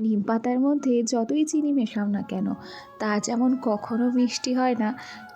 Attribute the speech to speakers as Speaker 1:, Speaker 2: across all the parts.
Speaker 1: নিম পাতার মধ্যে যতই চিনি মেশাও না কেন তা যেমন কখনো মিষ্টি হয় না,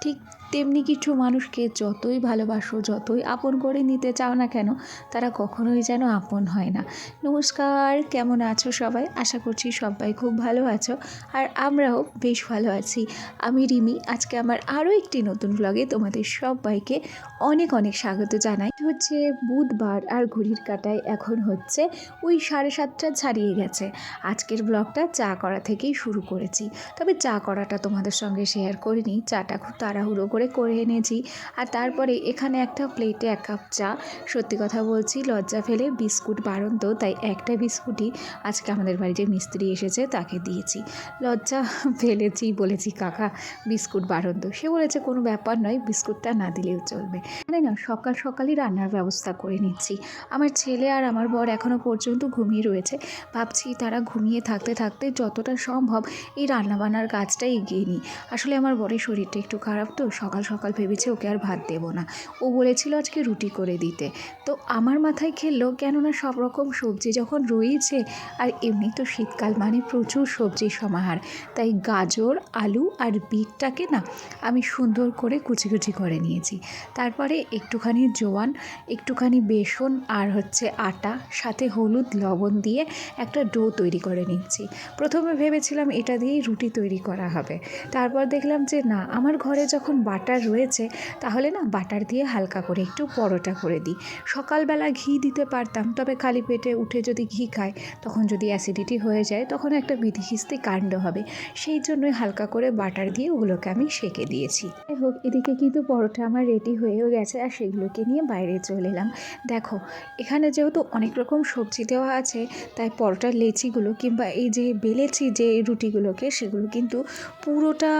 Speaker 1: ঠিক তেমনি কিছু মানুষকে যতই ভালোবাসো, যতই আপন করে নিতে চাও না কেন, তারা কখনোই যেন আপন হয় না। নমস্কার, কেমন আছো সবাই? আশা করছি সবাই খুব ভালো আছো আর আমরাও বেশ ভালো আছি। আমি রিমি, আজকে আমার আরও একটি নতুন ব্লগে তোমাদের সবাইকে অনেক অনেক স্বাগত জানাই। হচ্ছে বুধবার আর ঘড়ির কাটায় এখন হচ্ছে ওই সাড়ে সাতটা ছাড়িয়ে গেছে। আজকের ব্লগটা চা করা থেকেই শুরু করেছি। তবে চা করাটা তোমাদের সঙ্গে শেয়ার করিনি। চাটা খুব তাড়াহুড়ো করে করে এনেছি। আর তারপরে এখানে একটা প্লেটে এক কাপ চা। সত্যি কথা বলছি, লজ্জা ফেলে বিস্কুট বাড়ন্ত, তাই একটা বিস্কুটই আজকে আমাদের বাড়ি যে মিস্ত্রি এসেছে, তাকে দিয়েছি। লজ্জা ফেলেছি, বলেছি, কাকা, বিস্কুট বাড়ন্ত। সে বলেছে, কোনো ব্যাপার নয়, বিস্কুটটা না দিলেও চলবে। মানে না, সকাল সকালই রান্নার ব্যবস্থা করে নিচ্ছি। আমার ছেলে আর আমার বর এখনও পর্যন্ত ঘুমিয়ে রয়েছে। ভাবছি তারা ঘুমিয়ে থাকতে থাকতে যতটা সম্ভব এই রান্নাবান্নার কাজটা এগিয়ে নিই। আসলে আমার বরের শরীরটা একটু খারাপ তো, সকাল সকাল ভেবেছে ওকে আর ভাত দেবো না। ও বলেছিল আজকে রুটি করে দিতে। তো আমার মাথায় খেললো, কেননা সব রকম সবজি যখন রয়েছে, আর এমনি তো শীতকাল মানে প্রচুর সবজির সমাহার। তাই গাজর, আলু আর বিটটাকে না আমি সুন্দর করে কুচি কুচি করে নিয়েছি। তারপরে একটুখানি জোয়ান, একটুখানি বেসন আর হচ্ছে আটা, সাথে হলুদ, লবণ দিয়ে একটা ডো তৈরি করে নিচ্ছি। প্রথমে ভেবেছিলাম এটা দিয়েই রুটি তৈরি করা হবে। তারপর দেখলাম যে, না, আমার ঘরে যখন বাটার রয়েছে, তাহলে না বাটার দিয়ে হালকা করে একটু পরোটা করে দিই। সকালবেলা ঘি দিতে পারতাম, তবে খালি পেটে উঠে যদি ঘি খায় তখন যদি অ্যাসিডিটি হয়ে যায়, তখন একটা বিধিখিস্তি কাণ্ড হবে। সেই জন্যই হালকা করে বাটার দিয়ে ওগুলোকে আমি সেঁকে দিয়েছি। যাই হোক, এদিকে কিন্তু পরোটা আমার রেডি হয়েও গেছে, আর সেগুলোকে নিয়ে বাইরে চলে এলাম। দেখো, এখানে যেহেতু অনেক রকম সবজি দেওয়া আছে, তাই পরোটার লেচিগুলো কিংবা এই যে বেলেছি যে রুটিগুলোকে, সেগুলো কিন্তু পুরোটা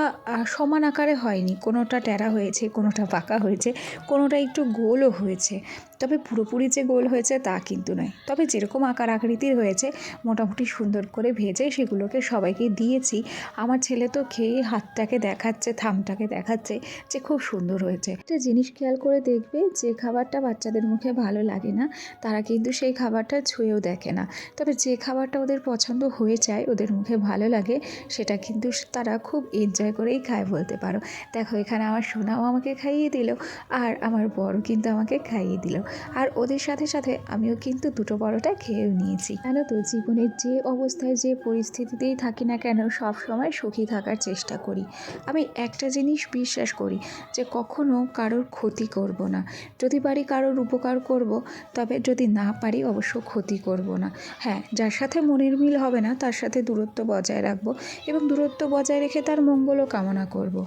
Speaker 1: সমান আকারে হয়নি। কোনোটা ট্যাড়া হয়েছে কোনোটা পাকা হয়েছে কোনোটা একটু গোলও হয়েছে। তবে পুরোপুরি যে গোল হয়েছে তা কিন্তু নয়। তবে যেরকম আকার আকৃতির হয়েছে, মোটামুটি সুন্দর করে ভেজে সেগুলোকে সবাইকে দিয়েছি। আমার ছেলে তো খেয়ে হাতটাকে দেখাচ্ছে, থামটাকে দেখাচ্ছে যে খুব সুন্দর হয়েছে। একটা জিনিস খেয়াল করে দেখবে, যে খাবারটা বাচ্চাদের মুখে ভালো লাগে না, তারা কিন্তু সেই খাবারটা ছুঁয়েও দেখে না। তবে যে খাবারটা ওদের পছন্দ হয়ে যায়, ওদের মুখে ভালো লাগে, সেটা কিন্তু তারা খুব এনজয় করেই খায় বলতে পারো। দেখো এখানে আমার সোনাও আমাকে খাইয়ে দিল, আর আমার বড় কিন্তু আমাকে খাইয়ে দিল। আর ওদের সাথে সাথে আমিও কিন্তু দুটো পরোটা খেয়েও নিয়েছি। জানো তো জীবনের যে অবস্থায় যে পরিস্থিতিতেই থাকি না কেন সব সময় সুখী থাকার চেষ্টা করি। আমি একটা জিনিস বিশ্বাস করি যে কখনো কারোর ক্ষতি করব না। যদি পারি কারোর উপকার করব, তবে যদি না পারি অবশ্য ক্ষতি করব না। হ্যাঁ যার সাথে মনের মিল হবে না, তার সাথে দূরত্ব বজায় রাখব এবং দূরত্ব বজায় রেখে তার মঙ্গলও কামনা করব।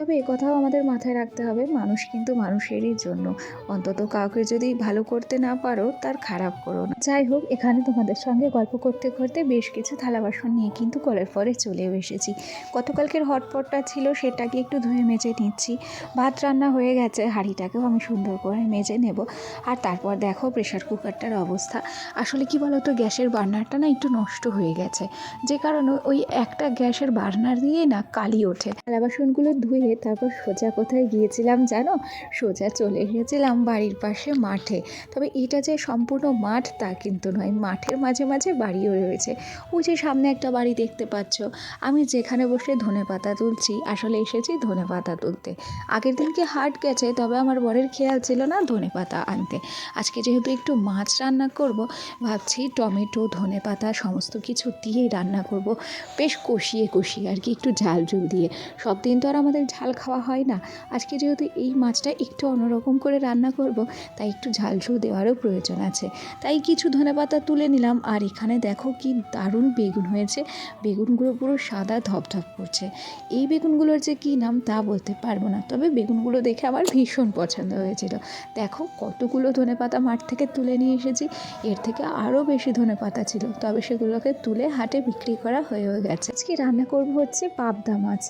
Speaker 1: তবে কথাও আমাদের মাথায় রাখতে হবে, মানুষ কিন্তু মানুষেরই জন্য। অন্তত কাউকে যদি ভালো করতে না পারো, তার খারাপ করো না। যাই হোক, এখানে তোমাদের সঙ্গে গল্প করতে করতে বেশ কিছু থালা বাসন নিয়ে কিন্তু কলের পরে চলেও এসেছি। গতকালকের হটপটটা ছিল সেটাকে একটু ধুয়ে মেজে নিচ্ছি। ভাত রান্না হয়ে গেছে, হাঁড়িটাকেও আমি সুন্দর করে মেজে নেব। আর তারপর দেখো প্রেশার কুকারটার অবস্থা। আসলে কি বলো তো গ্যাসের বার্নারটা না একটু নষ্ট হয়ে গেছে। যে কারণে ওই একটা গ্যাসের বার্নার দিয়ে না কালি ওঠে। থালা বাসনগুলো ধুয়ে তারপর সোজা কোথায় গিয়েছিলাম জানো? সোজা চলে গিয়েছিলাম বাড়ির পাশে মাঠে। তবে এটা যে সম্পূর্ণ মাঠ, তা কিন্তু নয়। মাঠের মাঝে মাঝে বাড়িও রয়েছে। ওই যে সামনে একটা বাড়ি দেখতে পাচ্ছ। আমি যেখানে বসে ধনে পাতা তুলছি, আসলে এসেছি ধনে পাতা তুলতে। আগের দিনকে হাট গেছে, তবে আমার বরের খেয়াল ছিল না ধনে পাতা আনতে। আজকে যেহেতু একটু মাছ রান্না করব, ভাবছি টমেটো, ধনে পাতা সমস্ত কিছু দিয়েই রান্না করব। বেশ কষিয়ে কষিয়ে আর কি, একটু ঝাল ঝুল দিয়ে। সব দিন তো আর আমাদের ঝাল খাওয়া হয় না। আজকে যেহেতু এই মাছটা একটু অন্যরকম করে রান্না করব, তাই একটু ঝাল ঝুল দেওয়ারও প্রয়োজন আছে। তাই কিছু ধনেপাতা তুলে নিলাম, আর এখানে দেখো কি দারুণ বেগুন হয়েছে। বেগুনগুলো পুরো সাদা ধপধপ করছে। এই বেগুনগুলোর যে কী নাম তা বলতে পারব না, তবে বেগুনগুলো দেখে আমার ভীষণ পছন্দ হয়েছিল। দেখো কতগুলো ধনেপাতা মাঠ থেকে তুলে নিয়ে এসেছি। এর থেকে আরও বেশি ধনেপাতা ছিল, তবে সেগুলোকে তুলে হাটে বিক্রি করা হয়েও গেছে। আজকে রান্না করব হচ্ছে পাবদা মাছ।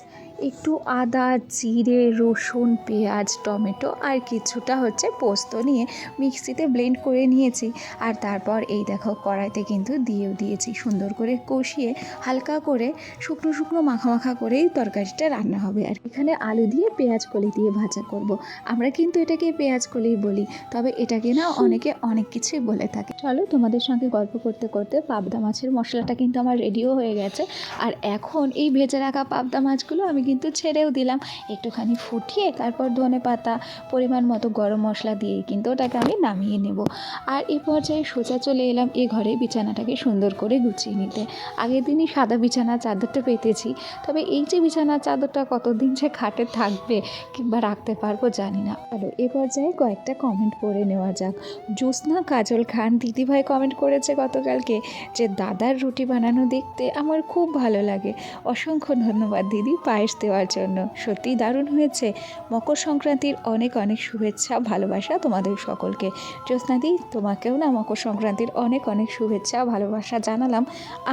Speaker 1: একটু আদা জিরে, রসুন, পেঁয়াজ, টমেটো আর কিছুটা হচ্ছে পোস্ত নিয়ে মিক্সিতে ব্লেন্ড করে নিয়েছি। আর তারপর এই দেখো কড়াইতে কিন্তু দিয়েও দিয়েছি। সুন্দর করে কষিয়ে হালকা করে শুকনো শুকনো মাখা মাখা করেই তরকারিটা রান্না হবে। আর এখানে আলু দিয়ে পেঁয়াজ কলি দিয়ে ভাজা করব। আমরা কিন্তু এটাকে পেঁয়াজ কলি বলি, তবে এটাকে না অনেকে অনেক কিছুই বলে থাকে। চলো তোমাদের সঙ্গে গল্প করতে করতে পাবদা মাছের মশলাটা কিন্তু আমার রেডিও হয়ে গেছে। আর এখন এই ভেজে রাখা পাবদা মাছগুলো আমি কিন্তু ছেড়েও দিলাম। একটুখানি ফুটিয়ে তারপর ধনে পাতা, পরিমাণ মতো গরম মশলা দিয়ে কিন্তু ওটাকে আমি নামিয়ে নেব। আর এই পর্যায়ে সোজা চলে এলাম এ ঘরে বিছানাটাকে সুন্দর করে গুছিয়ে নিতে। আগের দিনই সাদা বিছানার চাদরটা পেতেছি, তবে এই যে বিছানার চাদরটা কতদিন যে খাটে থাকবে কিংবা রাখতে পারব জানি না। চলো, এ পর্যায়ে কয়েকটা কমেন্ট পড়ে নেওয়া যাক। জ্যোৎস্না কাজল খান, দিদিভাই কমেন্ট করেছে গতকালকে যে দাদার রুটি বানানো দেখতে আমার খুব ভালো লাগে। অসংখ্য ধন্যবাদ দিদি পায়েস দেওয়ার জন্য। সত্যিই দারুণ হয়েছে। মকর সংক্রান্তির অনেক অনেক শুভেচ্ছা, ভালোবাসা তোমাদের সকলকে। জ্যোৎস্নাদি তোমাকেও না মকর সংক্রান্তির অনেক অনেক শুভেচ্ছা, ভালোবাসা জানালাম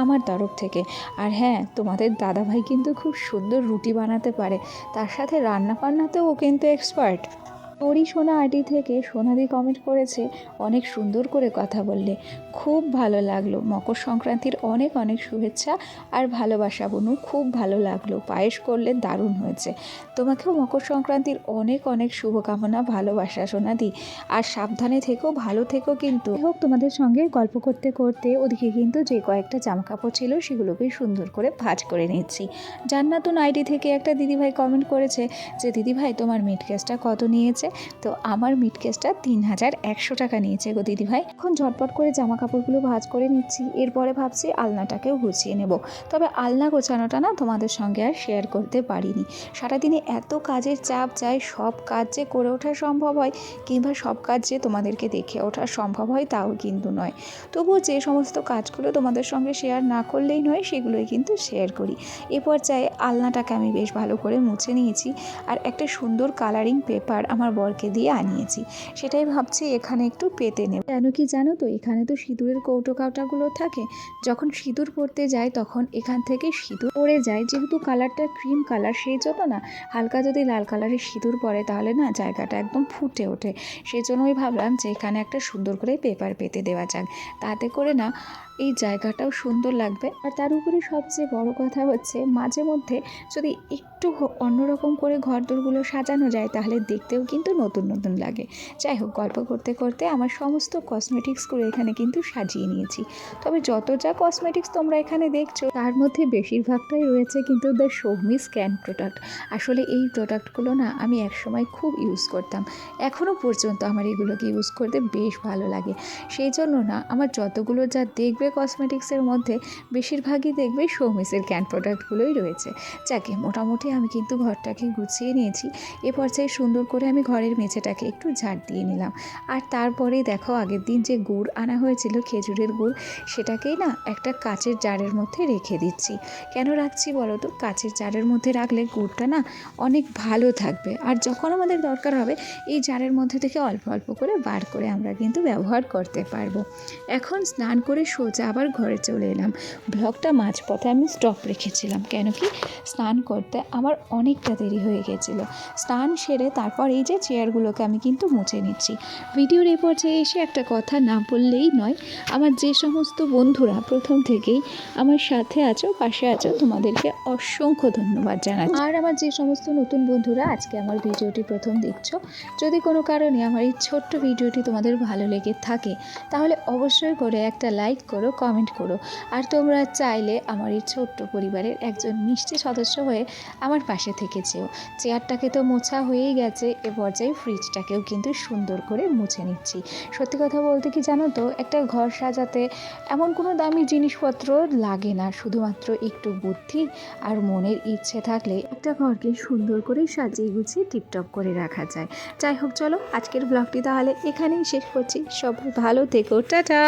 Speaker 1: আমার তরফ থেকে। আর হ্যাঁ তোমাদের দাদাভাই কিন্তু খুব সুন্দর রুটি বানাতে পারে। তার সাথে রান্না বান্নাতেও ও কিন্তু এক্সপার্ট তোরই সোনা আটি থেকে সোনাদি কমেন্ট করেছে, অনেক সুন্দর করে কথা বললে। খুব ভালো লাগল। মকর সংক্রান্তির অনেক অনেক শুভেচ্ছা আর ভালোবাসা বনু, খুব ভালো লাগল। পায়েস করলে দারুণ হয়েছে। তোমাকেও মকর সংক্রান্তির অনেক অনেক শুভকামনা, ভালোবাসা সোনাদি আর সাবধানে থেকো, ভালো থেকো কিন্তু। হোক, তোমাদের সঙ্গে গল্প করতে করতে ওদিকে কিন্তু যে কয়েকটা জামা কাপড় ছিল সেগুলোকে সুন্দর করে ভাজ করে নিচ্ছি জান্নাতুন আইডি থেকে একটা দিদিভাই কমেন্ট করেছে যে, দিদিভাই, তোমার মিট কেসটা কত নিয়েছে? তো আমার মিট কেসটা তিন হাজার একশো টাকা নিয়েছে গো দিদিভাই এখন ঝটপট করে জামা কাপড়গুলো ভাজ করে নিচ্ছি। এরপরে ভাবছি আলনাটাকেও গুছিয়ে নেব। তবে আলনা গোছানোটা না তোমাদের সঙ্গে আর শেয়ার করতে পারিনি। সারাদিনে এত কাজের চাপ যায় সব কাজ যে করে ওঠা সম্ভব হয় কিংবা সব কাজ যে তোমাদেরকে দেখে ওঠা সম্ভব হয় তাও কিন্তু নয়। তবুও যে সমস্ত কাজগুলো তোমাদের সঙ্গে শেয়ার না করলেই নয়, সেগুলোই কিন্তু শেয়ার করি। এ পর্যায়ে আলনাটাকে আমি বেশ ভালো করে মুছে নিয়েছি। আর একটা সুন্দর কালারিং পেপার আমার বরকে দিয়ে আনিয়েছি। সেটাই ভাবছি এখানে একটু পেতে নেব। কেন কি জানো তো, এখানে তো সিঁদুরের কৌটো কাউটাগুলো থাকে। যখন সিঁদুর পরতে যায় তখন এখান থেকে সিঁদুর পড়ে যায়। যেহেতু কালারটা ক্রিম কালার, সেই জন্য না, হালকা যদি লাল কালারের সিঁদুর পরে তাহলে না জায়গাটা একদম ফুটে ওঠে। সেই জন্যই ভাবলাম যে এখানে একটা সুন্দর করে পেপার পেতে দেওয়া যাক। তাতে করে না এই জায়গাটাও সুন্দর লাগবে। আর তার উপরে সবচেয়ে বড় কথা হচ্ছে, মাঝে মধ্যে যদি একটু অন্যরকম করে ঘরদোরগুলো সাজানো যায়, তাহলে দেখতেও কিন্তু নতুন নতুন লাগে। যাই হোক, গল্প করতে করতে আমার সমস্ত কসমেটিক্সগুলো এখানে কিন্তু সাজিয়ে নিয়েছি। তবে যত যা কসমেটিক্স তোমরা এখানে দেখছ, তার মধ্যে বেশিরভাগটাই রয়েছে কিন্তু দ্য শোভমি স্ক্যান প্রোডাক্ট আসলে এই প্রোডাক্টগুলো না আমি একসময় খুব ইউজ করতাম। এখনও পর্যন্ত আমার এগুলোকে ইউজ করতে বেশ ভালো লাগে। সেই জন্য না, আমার যতগুলো যা দেখবে কসমেটিক্সের মধ্যে বেশিরভাগই দেখবে সৌমিসের ক্যান প্রোডাক্টগুলোই রয়েছে। যাকে মোটামুটি আমি কিন্তু ঘরটাকে গুছিয়ে নিয়েছি। এ পর্যায়ে সুন্দর করে আমি ঘরের মেঝেটাকে একটু ঝাড় দিয়ে নিলাম। আর তারপরে দেখো আগের দিন যে গুড় আনা হয়েছিল, খেজুরের গুড়, সেটাকেই না একটা কাচের জারের মধ্যে রেখে দিচ্ছি। কেন রাখছি বলো তো? কাচের জারের মধ্যে রাখলে গুড়টা না অনেক ভালো থাকবে। আর যখন আমাদের দরকার হবে, এই জারের মধ্যে থেকে অল্প অল্প করে বার করে আমরা কিন্তু ব্যবহার করতে পারব। এখন স্নান করে সোজা আবার ঘরে চলে এলাম। ব্লগটা মাঝপথে আমি স্টপ রেখেছিলাম, কেন কি স্নান করতে আমার অনেকটা দেরি হয়ে গেছিল। স্নান সেরে তারপর এই যে চেয়ারগুলোকে আমি কিন্তু মুছে নিচ্ছি। ভিডিওর এই পর্যায়ে এসে একটা কথা না বললেই নয়, আমার যে সমস্ত বন্ধুরা প্রথম থেকেই আমার সাথে আছো, পাশে আছো, তোমাদেরকে অসংখ্য ধন্যবাদ জানাচ্ছি। আর আমার যে সমস্ত নতুন বন্ধুরা আজকে আমার ভিডিওটি প্রথম দেখছ, যদি কোনো কারণে আমার এই ছোট্ট ভিডিওটি তোমাদের ভালো লেগে থাকে, তাহলে অবশ্যই করে একটা লাইক করো কমেন্ট করো। আর তোমরা চাইলে আমার এই ছোট্ট পরিবারের একজন মিষ্টি সদস্য হয়ে আমার পাশে থেকে যেও। চেয়ারটাকে তো মোছা হয়েই গেছে, এ পর্যায়ে ফ্রিজটাকেও কিন্তু সুন্দর করে মুছে নিচ্ছি। সত্যি কথা বলতে কি জানো তো, একটা ঘর সাজাতে এমন কোনো দামি জিনিসপত্র লাগে না, শুধুমাত্র একটু বুদ্ধি আর মনের ইচ্ছে থাকলে একটা ঘরকে সুন্দর করে সাজিয়ে গুছিয়ে টিপটপ করে রাখা যায়। যাই হোক, চলো আজকের ব্লগটি তাহলে এখানেই শেষ করছি। সবাই ভালো থেকো, টাটা!